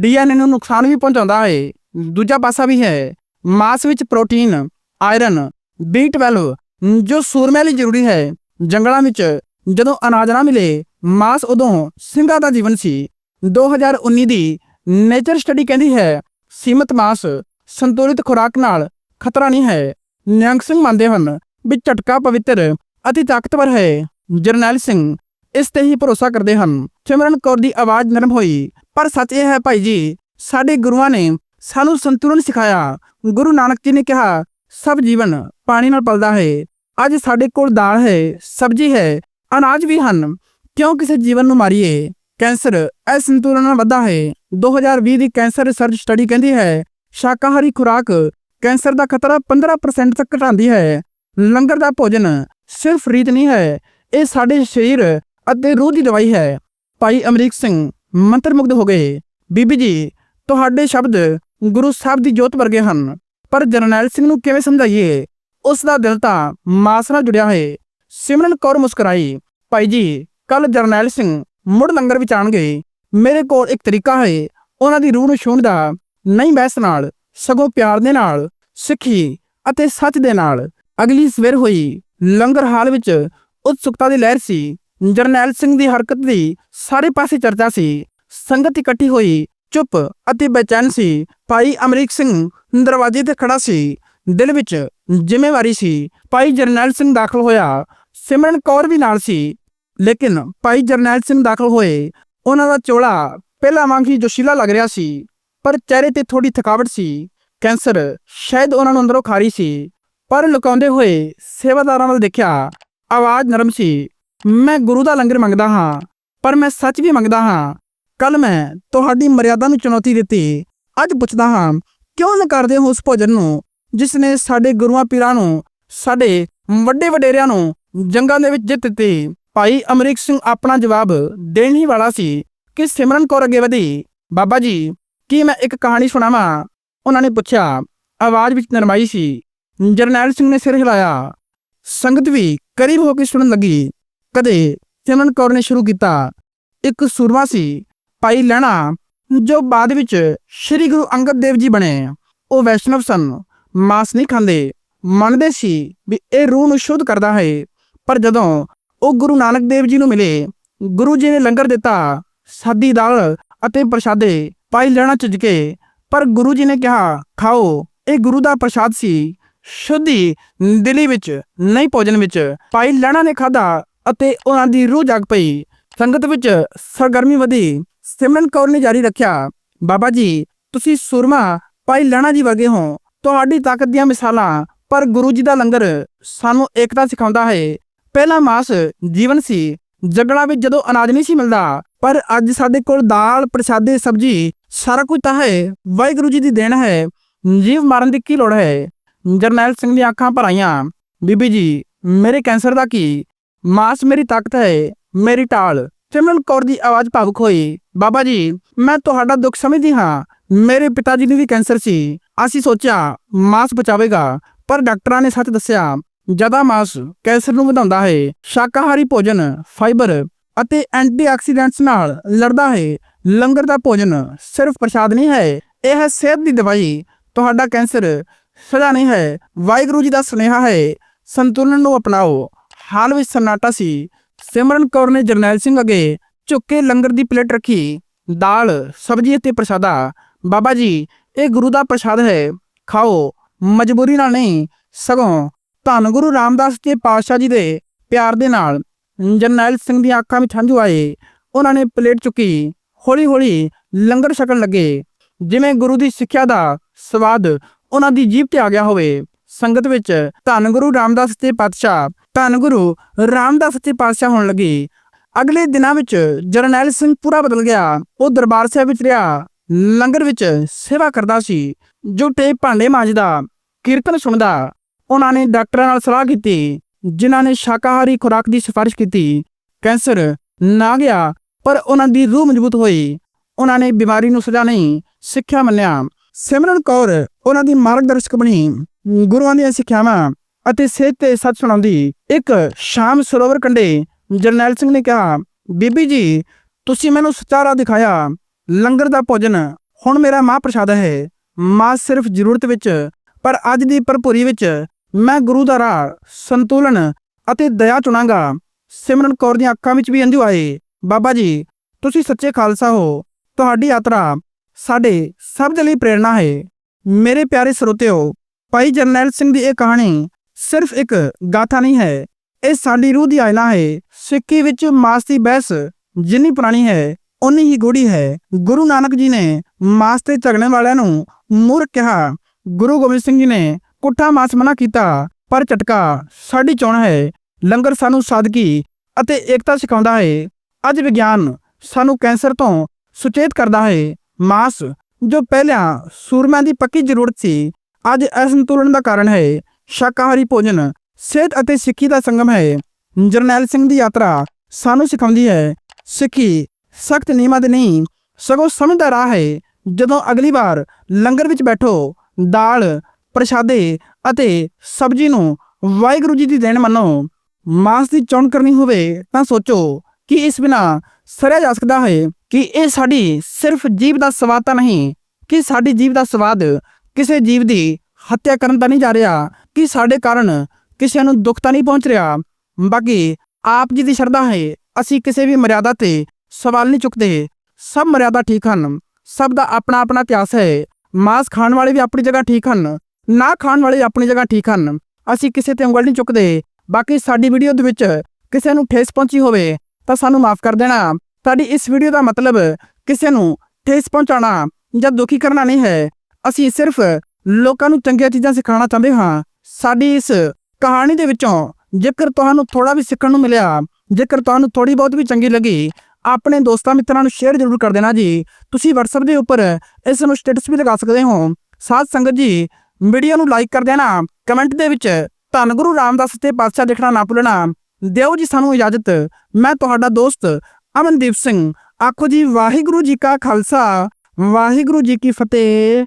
ਡੀਐਨਏ ਨੂੰ ਨੁਕਸਾਨ ਵੀ ਪਹੁੰਚਾਉਂਦਾ ਹੈ। ਦੂਜਾ ਪਾਸਾ ਵੀ ਹੈ। ਮਾਸ ਵਿੱਚ ਪ੍ਰੋਟੀਨ, ਆਇਰਨ, B12, ਜੋ ਸੂਰਮੇ ਲਈ ਜ਼ਰੂਰੀ ਹੈ। ਜੰਗਲਾਂ ਵਿੱਚ ਜਦੋਂ ਅਨਾਜ ਨਾ ਮਿਲੇ, ਮਾਸ ਉਦੋਂ ਸਿੰਘਾਂ ਦਾ ਜੀਵਨ ਸੀ। 2019 ਦੀ ਨੇਚਰ ਸਟੱਡੀ ਕਹਿੰਦੀ ਹੈ, ਸੀਮਤ ਮਾਸ ਸੰਤੁਲਿਤ ਖੁਰਾਕ ਨਾਲ ਖਤਰਾ ਨਹੀਂ ਹੈ। ਨਿਹੰਗ ਸਿੰਘ ਮੰਨਦੇ ਹਨ ਵੀ ਝਟਕਾ ਪਵਿੱਤਰ ਅਤੇ ਤਾਕਤਵਰ ਹੈ। ਜਰਨੈਲ ਸਿੰਘ ਇਸ ਤੇ ਹੀ ਭਰੋਸਾ ਕਰਦੇ ਹਨ। ਸਿਮਰਨ ਕੌਰ ਦੀ ਆਵਾਜ਼ ਨਰਮ ਹੋਈ, ਪਰ ਸੱਚ ਇਹ ਹੈ ਭਾਈ ਜੀ, ਸਾਡੇ ਗੁਰੂਆਂ ਨੇ ਸਾਨੂੰ ਸੰਤੁਲਨ ਸਿਖਾਇਆ। ਗੁਰੂ ਨਾਨਕ ਜੀ ਨੇ ਕਿਹਾ, ਸਭ ਜੀਵਨ ਪਾਣੀ ਨਾਲ ਪਲਦਾ ਹੈ। ਅੱਜ ਸਾਡੇ ਕੋਲ ਦਾਲ ਹੈ, ਸਬਜ਼ੀ ਹੈ, ਅਨਾਜ ਵੀ ਹਨ। ਕਿਉਂ ਕਿਸੇ ਜੀਵਨ ਨੂੰ ਮਾਰੀਏ? ਕੈਂਸਰ ਅਸੰਤੁਲਨ ਨਾਲ ਵੱਧਦਾ ਹੈ। 2020 ਦੀ ਕੈਂਸਰ ਰਿਸਰਚ ਸਟੱਡੀ ਕਹਿੰਦੀ ਹੈ, ਸ਼ਾਕਾਹਾਰੀ ਖੁਰਾਕ ਕੈਂਸਰ ਦਾ ਖਤਰਾ 15% ਤੱਕ ਘਟਾਉਂਦੀ ਹੈ। ਲੰਗਰ ਦਾ ਭੋਜਨ ਸਿਰਫ ਰੀਤ ਨਹੀਂ ਹੈ, ਇਹ ਸਾਡੇ ਸਰੀਰ ਅਤੇ ਰੂਹ ਦੀ ਦਵਾਈ ਹੈ। ਭਾਈ ਅਮਰੀਕ ਸਿੰਘ ਮੰਤਰਮੁਗਧ ਹੋ ਗਏ। ਬੀਬੀ ਜੀ, ਤੁਹਾਡੇ ਸ਼ਬਦ ਗੁਰੂ ਸਾਹਿਬ ਦੀ ਜੋਤ ਵਰਗੇ ਹਨ। ਪਰ ਜਰਨੈਲ ਸਿੰਘ ਨੂੰ ਕਿਵੇਂ ਸਮਝਾਈਏ? ਉਸ ਦਾ ਦਿਲ ਤਾਂ ਮਾਸ ਨਾਲ ਜੁੜਿਆ ਹੈ ਸਿਮਰਨ ਕੌਰ ਮੁਸਕਰਾਈ, ਭਾਈ ਜੀ ਕੱਲ ਜਰਨੈਲ ਸਿੰਘ ਮੁੜ ਲੰਗਰ ਵਿੱਚ ਆਣਗੇ ਮੇਰੇ ਕੋਲ ਇੱਕ ਤਰੀਕਾ ਹੈ। ਉਹਨਾਂ ਦੀ ਰੂਹ ਨੂੰ ਛੂਹਣ ਦਾ। ਨਹੀਂ ਬਹਿਸ ਨਾਲ, ਸਗੋਂ ਪਿਆਰ ਦੇ ਨਾਲ, ਸਿੱਖੀ ਅਤੇ ਸੱਚ ਦੇ ਨਾਲ। ਅਗਲੀ ਸਵੇਰ ਹੋਈ, ਲੰਗਰ ਹਾਲ ਵਿੱਚ ਉਤਸੁਕਤਾ ਦੀ ਲਹਿਰ ਸੀ। ਜਰਨੈਲ ਸਿੰਘ ਦੀ ਹਰਕਤ ਦੀ ਸਾਰੇ ਪਾਸੇ ਚਰਚਾ ਸੀ। ਸੰਗਤ ਇਕੱਠੀ ਹੋਈ। ਚੁੱਪ ਅਤੇ ਬੇਚੈਨ ਸੀ। ਭਾਈ ਅਮਰੀਕ ਸਿੰਘ ਦਰਵਾਜ਼ੇ ਤੇ ਖੜਾ ਸੀ। ਦਿਲ ਵਿੱਚ ਜ਼ਿੰਮੇਵਾਰੀ ਸੀ। ਭਾਈ ਜਰਨੈਲ ਸਿੰਘ ਦਾਖਲ ਹੋਇਆ। ਸਿਮਰਨ ਕੌਰ ਵੀ ਨਾਲ ਸੀ। ਲੇਕਿਨ ਭਾਈ ਜਰਨੈਲ ਸਿੰਘ ਦਾਖਲ ਹੋਏ। ਉਹਨਾਂ ਦਾ ਚੋਲਾ ਪਹਿਲਾਂ ਵਾਂਗ ਹੀ ਜੋਸ਼ੀਲਾ ਲੱਗ ਰਿਹਾ ਸੀ। ਪਰ ਚਿਹਰੇ ਤੇ ਥੋੜੀ ਥਕਾਵਟ ਸੀ। ਕੈਂਸਰ ਸ਼ਾਇਦ ਉਹਨਾਂ ਨੂੰ ਅੰਦਰੋਂ ਖਾਰੀ ਸੀ। ਪਰ ਲੁਕਾਉਂਦੇ ਹੋਏ ਸੇਵਾਦਾਰਾਂ ਵੱਲ ਦੇਖਿਆ, ਆਵਾਜ਼ ਨਰਮ ਸੀ। ਮੈਂ ਗੁਰੂ ਦਾ ਲੰਗਰ ਮੰਗਦਾ ਹਾਂ, ਪਰ ਮੈਂ ਸੱਚ ਵੀ ਮੰਗਦਾ ਹਾਂ। ਕੱਲ ਮੈਂ ਤੁਹਾਡੀ ਮਰਿਆਦਾ ਨੂੰ ਚੁਣੌਤੀ ਦਿੱਤੀ। ਅੱਜ ਪੁੱਛਦਾ ਹਾਂ, ਕਿਉਂ ਨਕਾਰਦੇ ਹੋ ਉਸ ਭੋਜਨ ਨੂੰ, ਜਿਸ ਨੇ ਸਾਡੇ ਗੁਰੂਆਂ ਪੀਰਾਂ ਨੂੰ, ਸਾਡੇ ਵੱਡੇ ਵਡੇਰਿਆਂ ਨੂੰ ਜੰਗਾਂ ਦੇ ਵਿੱਚ ਜਿੱਤ ਦਿੱਤੀ? ਭਾਈ ਅਮਰੀਕ ਸਿੰਘ ਆਪਣਾ ਜਵਾਬ ਦੇਣ ਹੀ ਵਾਲਾ ਸੀ ਕਿ ਸਿਮਰਨ ਕੌਰ ਅੱਗੇ ਵਧੀ। ਬਾਬਾ ਜੀ, ਕੀ ਮੈਂ ਇੱਕ ਕਹਾਣੀ ਸੁਣਾਵਾਂ? ਉਹਨਾਂ ਨੇ ਪੁੱਛਿਆ, ਆਵਾਜ਼ ਵਿੱਚ ਨਰਮਾਈ ਸੀ। ਜਰਨੈਲ ਸਿੰਘ ਨੇ ਸਿਰ ਹਿਲਾਇਆ। ਸੰਗਤ ਵੀ ਕਰੀਬ ਹੋ ਕੇ ਸੁਣਨ ਲੱਗੀ। ਕਦੇ ਸਿਮਰਨ ਕੌਰ ਨੇ ਸ਼ੁਰੂ ਕੀਤਾ। ਇੱਕ ਸੂਰਮਾ ਸੀ। ਭਾਈ ਲਹਿਣਾ ਜੋ ਬਾਅਦ ਵਿੱਚ ਸ੍ਰੀ ਗੁਰੂ ਅੰਗਦ ਦੇਵ ਜੀ ਬਣੇ, ਉਹ ਵੈਸ਼ਨਵ ਸਨ। ਮਾਸ ਨਹੀਂ ਖਾਂਦੇ। ਮੰਨਦੇ ਸੀ ਵੀ ਇਹ ਰੂਹ ਨੂੰ ਸ਼ੁੱਧ ਕਰਦਾ ਹੈ। ਪਰ ਜਦੋਂ ਉਹ ਗੁਰੂ ਨਾਨਕ ਦੇਵ ਜੀ ਨੂੰ ਮਿਲੇ, ਗੁਰੂ ਜੀ ਨੇ ਲੰਗਰ ਦਿੱਤਾ, ਸਾਦੀ ਦਾਲ ਅਤੇ ਪ੍ਰਸ਼ਾਦੇ ਪਾਈ ਲੈਣਾ ਝੁਜਕੇ ਪਰ ਗੁਰੂ ਜੀ ਨੇ ਕਿਹਾ, ਖਾਓ, ਇਹ ਗੁਰੂ ਦਾ ਪ੍ਰਸ਼ਾਦ ਸੀ। ਸ਼ੁੱਧੀ ਦਿਲੀ ਵਿੱਚ, ਨਹੀਂ ਭੋਜਨ ਵਿੱਚ। ਭਾਈ ਲੈਣਾ ਨੇ ਖਾਦਾ ਅਤੇ ਉਹਨਾਂ ਦੀ ਰੂਹ ਜਾਗ ਪਈ। ਸੰਗਤ ਵਿੱਚ ਸਰਗਰਮੀ ਵਧੀ। ਸਿਮਰਨ ਕੌਰ ਨੇ ਜਾਰੀ ਰੱਖਿਆ। ਬਾਬਾ ਜੀ, ਤੁਸੀਂ ਸੁਰਮਾ, ਭਾਈ ਲੈਣਾ ਜੀ ਵਰਗੇ ਹੋ। ਤੁਹਾਡੀ ਤਾਕਤ ਦੀਆਂ ਮਿਸਾਲਾਂ, ਪਰ ਗੁਰੂ ਜੀ ਦਾ ਲੰਗਰ ਸਾਨੂੰ ਏਕਤਾ ਸਿਖਾਉਂਦਾ ਹੈ। ਪਹਿਲਾ ਮਾਸ ਜੀਵਨ ਸੀ। ਜਗਣਾ ਵਿੱਚ ਜਦੋਂ ਅਨਾਜ ਨਹੀਂ ਸੀ ਮਿਲਦਾ, ਪਰ ਅੱਜ ਸਾਡੇ ਕੋਲ ਦਾਲ, ਪ੍ਰਸ਼ਾਦੇ, ਸਬਜੀ, ਸਾਰਾ ਕੁਝ ਤਾਂ ਹੈ। ਵਾਹਿਗੁਰੂ ਜੀ ਦੀ ਦੇਣ ਹੈ। ਜੀਵ ਮਾਰਨ ਦੀ ਕੀ ਲੋੜ ਹੈ? ਜਰਨੈਲ ਸਿੰਘ ਦੀਆਂ ਅੱਖਾਂ ਭਰਾਈਆਂ ਬੀਬੀ ਜੀ, ਮੇਰੇ ਕੈਂਸਰ ਦਾ ਕੀ? ਮਾਸ ਮੇਰੀ ਤਾਕਤ ਹੈ, ਮੇਰੀ ਢਾਲ। ਸਿਮਰਨ ਕੌਰ ਦੀ ਆਵਾਜ਼ ਭਾਵੁਕ ਹੋਈ। ਬਾਬਾ ਜੀ, ਮੈਂ ਤੁਹਾਡਾ ਦੁੱਖ ਸਮਝਦੀ ਹਾਂ। ਮੇਰੇ ਪਿਤਾ ਜੀ ਨੂੰ ਵੀ ਕੈਂਸਰ ਸੀ। ਅਸੀਂ ਸੋਚਿਆ, ਮਾਸ ਬਚਾਵੇਗਾ। ਪਰ ਡਾਕਟਰਾਂ ਨੇ ਸੱਚ ਦੱਸਿਆ ਜ਼ਿਆਦਾ ਮਾਸ ਕੈਂਸਰ ਨੂੰ ਵਧਾਉਂਦਾ ਹੈ, ਸ਼ਾਕਾਹਾਰੀ ਭੋਜਨ, ਫਾਈਬਰ ਅਤੇ ਐਂਟੀਆਕਸੀਡੈਂਟਸ ਨਾਲ ਲੜਦਾ ਹੈ। ਲੰਗਰ ਦਾ ਭੋਜਨ ਸਿਰਫ ਪ੍ਰਸ਼ਾਦ ਨਹੀਂ ਹੈ, ਇਹ ਹੈ ਸਿਹਤ ਦੀ ਦਵਾਈ। ਤੁਹਾਡਾ ਕੈਂਸਰ ਸਜ਼ਾ ਨਹੀਂ ਹੈ। ਵਾਹਿਗੁਰੂ ਜੀ ਦਾ ਸੁਨੇਹਾ ਹੈ, ਸੰਤੁਲਨ ਨੂੰ ਅਪਣਾਓ। ਹਾਲ ਵਿੱਚ ਸਨਾਟਾ ਸੀ ਸਿਮਰਨ ਕੌਰ ਨੇ ਜਰਨੈਲ ਸਿੰਘ ਅੱਗੇ ਝੁੱਕ ਕੇ ਲੰਗਰ ਦੀ ਪਲੇਟ ਰੱਖੀ। ਦਾਲ, ਸਬਜ਼ੀ ਅਤੇ ਪ੍ਰਸ਼ਾਦਾ। ਬਾਬਾ ਜੀ, ਇਹ ਗੁਰੂ ਦਾ ਪ੍ਰਸ਼ਾਦ ਹੈ। ਖਾਓ। ਮਜਬੂਰੀ ਨਾਲ ਨਹੀਂ, ਸਗੋਂ ਧੰਨ ਗੁਰੂ ਰਾਮਦਾਸ ਜੀ ਪਾਤਸ਼ਾਹ ਜੀ ਦੇ ਪਿਆਰ ਦੇ ਨਾਲ ਜਰਨੈਲ ਸਿੰਘ ਦੀਆਂ ਅੱਖਾਂ ਵਿੱਚ ਹੰਝੂ ਆਏ। ਉਹਨਾਂ ਨੇ ਪਲੇਟ ਚੁੱਕੀ। ਹੌਲੀ-ਹੌਲੀ ਲੰਗਰ ਛਕਣ ਲੱਗੇ। ਜਿਵੇਂ ਗੁਰੂ ਦੀ ਸਿੱਖਿਆ ਦਾ ਸਵਾਦ ਉਹਨਾਂ ਦੀ ਜੀਭ ਤੇ ਆ ਗਿਆ ਹੋਵੇ। ਸੰਗਤ ਵਿੱਚ ਧੰਨ ਗੁਰੂ ਰਾਮਦਾਸ ਤੇ ਪਾਤਸ਼ਾਹ, ਧੰਨ ਗੁਰੂ ਰਾਮਦਾਸ ਤੇ ਪਾਤਸ਼ਾਹ ਹੋਣ ਲੱਗੀ। ਅਗਲੇ ਦਿਨਾਂ ਵਿੱਚ ਜਰਨੈਲ ਸਿੰਘ ਪੂਰਾ ਬਦਲ ਗਿਆ। ਉਹ ਦਰਬਾਰ ਸਾਹਿਬ ਵਿੱਚ ਰਿਹਾ। ਲੰਗਰ ਵਿੱਚ ਸੇਵਾ ਕਰਦਾ ਸੀ। ਜੁੱਟੇ ਭਾਂਡੇ ਮਾਂਜਦਾ, ਕੀਰਤਨ ਸੁਣਦਾ। ਉਹਨਾਂ ਨੇ ਡਾਕਟਰਾਂ ਨਾਲ ਸਲਾਹ ਕੀਤੀ, ਜਿਨ੍ਹਾਂ ਨੇ ਸ਼ਾਕਾਹਾਰੀ ਖੁਰਾਕ ਦੀ ਸਿਫਾਰਿਸ਼ ਕੀਤੀ। ਕੈਂਸਰ ਨਾ ਗਿਆ, ਪਰ ਉਹਨਾਂ ਦੀ ਰੂਹ ਮਜ਼ਬੂਤ ਹੋਈ। ਉਹਨਾਂ ਨੇ ਬਿਮਾਰੀ ਨੂੰ ਸਜ਼ਾ ਨਹੀਂ, ਸਿੱਖਿਆ ਮੰਨਿਆ। ਸਿਮਰਨ ਕੌਰ ਉਹਨਾਂ ਦੀ ਮਾਰਗਦਰਸ਼ਕ ਬਣੀ। ਗੁਰੂਆਂ ਦੀਆਂ ਸਿੱਖਿਆਵਾਂ ਅਤੇ ਸਿਹਤ ਤੇ ਸੱਚ ਸੁਣਾਉਂਦੀ ਇੱਕ ਸ਼ਾਮ ਸਰੋਵਰ ਕੰਢੇ ਜਰਨੈਲ ਸਿੰਘ ਨੇ ਕਿਹਾ, ਬੀਬੀ ਜੀ, ਤੁਸੀਂ ਮੈਨੂੰ ਸੱਚਾ ਰਾਹ ਦਿਖਾਇਆ। ਲੰਗਰ ਦਾ ਭੋਜਨ ਹੁਣ ਮੇਰਾ ਮਾਂ ਪ੍ਰਸ਼ਾਦ ਹੈ। ਮਾਂ ਸਿਰਫ ਜ਼ਰੂਰਤ ਵਿੱਚ, ਪਰ ਅੱਜ ਦੀ ਭਰਪੂਰੀ ਵਿੱਚ ਮੈਂ ਗੁਰੂ ਦਾ ਰਾਹ, ਸੰਤੁਲਨ ਅਤੇ ਦਇਆ ਚੁਣਾਂਗਾ। ਸਿਮਰਨ ਕੌਰ ਦੀਆਂ ਅੱਖਾਂ ਵਿੱਚ ਵੀ ਅੰਜੂ ਆਏ। ਬਾਬਾ ਜੀ, ਤੁਸੀਂ ਸੱਚੇ ਖਾਲਸਾ ਹੋ। ਤੁਹਾਡੀ ਯਾਤਰਾ ਸਾਡੇ ਸਭ ਦੇ ਲਈ ਪ੍ਰੇਰਣਾ ਹੈ। ਮੇਰੇ ਪਿਆਰੇ ਸਰੋਤਿਓ ਭਾਈ ਜਰਨੈਲ ਸਿੰਘ ਦੀ ਇਹ ਕਹਾਣੀ ਸਿਰਫ ਇੱਕ ਗਾਥਾ ਨਹੀਂ ਹੈ। ਇਹ ਸਾਡੀ ਰੂਹ ਦੀ ਆਇਨਾ ਹੈ। ਸਿੱਖੀ ਵਿੱਚ ਮਾਸ ਦੀ ਬਹਿਸ ਜਿੰਨੀ ਪੁਰਾਣੀ ਹੈ ਉਨੀ ਹੀ ਗੂੜੀ ਹੈ। ਗੁਰੂ ਨਾਨਕ ਜੀ ਨੇ ਮਾਸ ਤੇ ਝਗੜਨ ਵਾਲਿਆਂ ਨੂੰ ਮੂਰਖ ਕਿਹਾ। ਗੁਰੂ ਗੋਬਿੰਦ ਸਿੰਘ ਜੀ ਨੇ ਕੁੱਠਾ ਮਾਸ ਮਨਾ ਕੀਤਾ, ਪਰ ਝਟਕਾ ਸਾਡੀ ਚੋਣ ਹੈ। ਲੰਗਰ ਸਾਨੂੰ ਸਾਦਗੀ ਅਤੇ ਏਕਤਾ ਸਿਖਾਉਂਦਾ ਹੈ। ਅੱਜ ਵਿਗਿਆਨ ਸਾਨੂੰ ਕੈਂਸਰ ਤੋਂ ਸੁਚੇਤ ਕਰਦਾ ਹੈ। ਮਾਸ, ਜੋ ਪਹਿਲਾਂ ਸੂਰਮਿਆਂ ਦੀ ਪੱਕੀ ਜ਼ਰੂਰਤ ਸੀ ਅੱਜ ਅਸੰਤੁਲਨ ਦਾ ਕਾਰਨ ਹੈ, ਸ਼ਾਕਾਹਾਰੀ ਭੋਜਨ, ਸਿਹਤ ਅਤੇ ਸਿੱਖੀ ਦਾ ਸੰਗਮ ਹੈ। ਜਰਨੈਲ ਸਿੰਘ ਦੀ ਯਾਤਰਾ ਸਾਨੂੰ ਸਿਖਾਉਂਦੀ ਹੈ, ਸਿੱਖੀ ਸਖਤ ਨਿਯਮਾਂ ਦੇ ਨਹੀਂ, ਸਗੋਂ ਸਮਝਦਾ ਰਾਹ ਹੈ, ਜਦੋਂ ਅਗਲੀ ਵਾਰ ਲੰਗਰ ਵਿੱਚ ਬੈਠੋ, ਦਾਲ, ਪ੍ਰਸ਼ਾਦੇ ਅਤੇ ਸਬਜ਼ੀ ਨੂੰ ਵਾਹਿਗੁਰੂ ਜੀ ਦੀ ਦੇਣ ਮੰਨੋ। ਮਾਸ ਦੀ ਚੋਣ ਕਰਨੀ ਹੋਵੇ ਤਾਂ ਸੋਚੋ ਕਿ ਇਸ ਬਿਨਾ ਸਰਿਆ ਜਾ ਸਕਦਾ ਹੈ ਕਿ ਇਹ ਸਾਡੀ ਸਿਰਫ ਜੀਵ ਦਾ ਸਵਾਦ ਤਾਂ ਨਹੀਂ, ਕਿ ਸਾਡੀ ਜੀਵ ਦਾ ਸਵਾਦ ਕਿਸੇ ਜੀਵ ਦੀ ਹੱਤਿਆ ਕਰਨ ਤਾਂ ਨਹੀਂ ਜਾ ਰਿਹਾ, ਕਿ ਸਾਡੇ ਕਾਰਨ ਕਿਸੇ ਨੂੰ ਦੁੱਖ ਤਾਂ ਨਹੀਂ ਪਹੁੰਚ ਰਿਹਾ। ਬਾਕੀ ਆਪ ਜੀ ਦੀ ਸ਼ਰਧਾ ਹੈ, ਅਸੀਂ ਕਿਸੇ ਵੀ ਮਰਿਆਦਾ ਤੇ ਸਵਾਲ ਨਹੀਂ ਚੁੱਕਦੇ। ਸਭ ਮਰਿਆਦਾ ਠੀਕ ਹਨ, ਸਭ ਦਾ ਆਪਣਾ ਆਪਣਾ ਇਤਿਹਾਸ ਹੈ। ਮਾਸ ਖਾਣ ਵਾਲੇ ਵੀ ਆਪਣੀ ਜਗ੍ਹਾ ਠੀਕ ਹਨ, ਨਾ ਖਾਣ ਵਾਲੇ ਵੀ ਆਪਣੀ ਜਗ੍ਹਾ ਠੀਕ ਹਨ। ਅਸੀਂ ਕਿਸੇ ਤੇ ਉਂਗਲ ਨਹੀਂ ਚੁੱਕਦੇ। ਬਾਕੀ ਸਾਡੀ ਵੀਡੀਓ ਦੇ ਵਿੱਚ ਕਿਸੇ ਨੂੰ ਠੇਸ ਪਹੁੰਚੀ ਹੋਵੇ, ਤਾਂ ਸਾਨੂੰ ਮਾਫ ਕਰ ਦੇਣਾ। ਸਾਡੀ ਇਸ ਵੀਡੀਓ ਦਾ ਮਤਲਬ ਕਿਸੇ ਨੂੰ ਠੇਸ ਪਹੁੰਚਾਉਣਾ ਜਾਂ ਦੁਖੀ ਕਰਨਾ ਨਹੀਂ ਹੈ। ਅਸੀਂ ਸਿਰਫ ਲੋਕਾਂ ਨੂੰ ਚੰਗੀਆਂ ਚੀਜ਼ਾਂ ਸਿਖਾਉਣਾ ਚਾਹੁੰਦੇ ਹਾਂ। ਸਾਡੀ ਇਸ ਕਹਾਣੀ ਦੇ ਵਿੱਚੋਂ ਜੇਕਰ ਤੁਹਾਨੂੰ ਥੋੜਾ ਵੀ ਸਿੱਖਣ ਨੂੰ ਮਿਲਿਆ, ਜੇਕਰ ਤੁਹਾਨੂੰ ਥੋੜੀ ਬਹੁਤ ਵੀ ਚੰਗੀ ਲੱਗੀ, ਆਪਣੇ ਦੋਸਤਾਂ ਮਿੱਤਰਾਂ ਨੂੰ ਸ਼ੇਅਰ ਜ਼ਰੂਰ ਕਰ ਦੇਣਾ ਜੀ। ਤੁਸੀਂ WhatsApp ਦੇ ਉੱਪਰ ਇਸ ਨੂੰ ਸਟੇਟਸ ਵੀ ਲਗਾ ਸਕਦੇ ਹੋ। ਸਾਧ ਸੰਗਤ ਜੀ, ਵੀਡੀਓ ਨੂੰ ਲਾਈਕ ਕਰ ਦੇਣਾ ਕਮੈਂਟ ਦੇ ਵਿੱਚ ਧੰਨ ਗੁਰੂ ਰਾਮਦਾਸ ਤੇ ਪਾਤਸ਼ਾਹ ਦੇਖਣਾ ਨਾ ਭੁੱਲਣਾ, ਦਿਓ ਜੀ ਸਾਨੂੰ ਇਜਾਜ਼ਤ। ਮੈਂ ਤੁਹਾਡਾ ਦੋਸਤ ਅਮਨਦੀਪ ਸਿੰਘ, ਆਖੋ ਜੀ ਵਾਹਿਗੁਰੂ ਜੀ ਕਾ ਖਾਲਸਾ, ਵਾਹਿਗੁਰੂ ਜੀ ਕੀ ਫਤਿਹ।